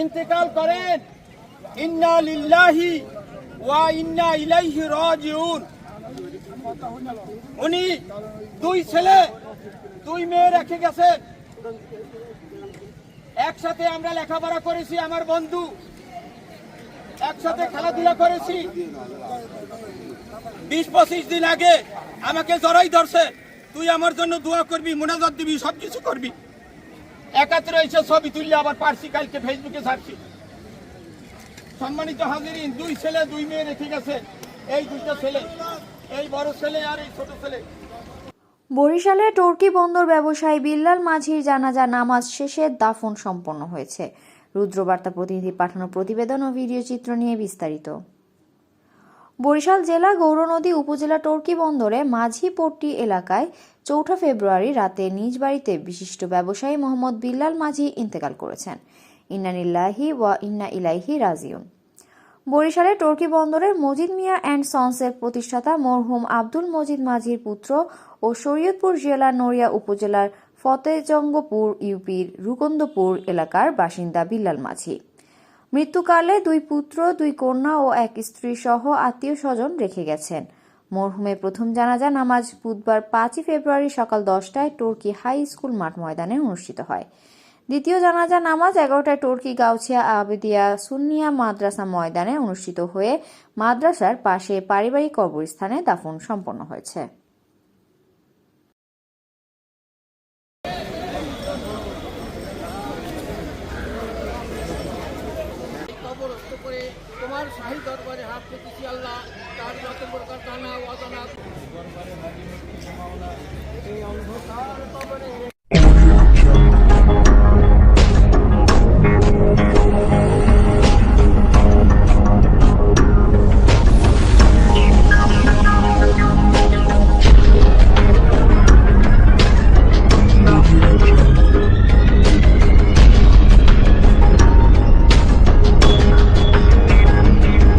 ইন্তেকাল করেন। ইন্না লিল্লাহি ওয়া ইন্না ইলাইহি রাজিউন। উনি দুই ছেলে, দুই মেয়ে রেখে গেছেন। একসাথে আমরা লেখাপড়া করেছি আমার বন্ধু। একসাথে খেলাধুলা করেছি। বিশ পঁচিশ দিন আগে আমাকে জড়াই ধরছে। তুই আমার জন্য দোয়া করবি, মোনাজাত দিবি সব কিছু করবি। একাত্রে এসে ছবি তুললে আবার পারছি কালকে ফেসবুকে ছাড়ছি। সম্মানিত হাজিরিন, দুই ছেলে, দুই মেয়ে রেখে গেছে এই দুইটা ছেলে, এই বড় ছেলে আর এই ছোট ছেলে। বরিশালে টর্কি বন্দর ব্যবসায়ী বিল্লাল মাঝির জানাজা নামাজ শেষে দাফন সম্পন্ন হয়েছে। রুদ্রবার্তা প্রতিনিধি পাঠানো প্রতিবেদন ও ভিডিও চিত্র নিয়ে বিস্তারিত। বরিশাল জেলা গৌরনদী উপজেলা টর্কি বন্দরে মাঝিপট্টি এলাকায় চৌঠা ফেব্রুয়ারি রাতে নিজ বাড়িতে বিশিষ্ট ব্যবসায়ী মোহাম্মদ বিল্লাল মাঝি ইন্তেকাল করেছেন। ইন্নানিল্লাহি ওয়া ইন্না ইলাইহি রাজিউন। বরিশালে টর্কি বন্দরের মজিদ মিয়া অ্যান্ড সন্সের প্রতিষ্ঠাতা মরহুম আব্দুল মজিদ মাঝির পুত্র ও শরীয়তপুর জেলার নড়িয়া উপজেলার ফতেজঙ্গপুর ইউপির রুকন্দপুর এলাকার বাসিন্দা বিল্লাল মাঝি। মৃত্যুকালে দুই পুত্র, দুই কন্যা ও এক স্ত্রী সহ আত্মীয় স্বজন রেখে গেছেন। মরহুমের প্রথম জানাজা নামাজ বুধবার পাঁচই ফেব্রুয়ারি সকাল দশটায় টর্কি হাই স্কুল মাঠ ময়দানে অনুষ্ঠিত হয়। দ্বিতীয় জানাজা নামাজ এগারোটায় টর্কি গাউছিয়া আবেদিয়া সুন্নিয়া মাদ্রাসা ময়দানে অনুষ্ঠিত হয়ে মাদ্রাসার পাশে পারিবারিক কবরস্থানে দাফন সম্পন্ন হয়েছে। শাহী দরবারে হাত পেতেছি আল্লাহ। তার যত প্রকার জানা অজানা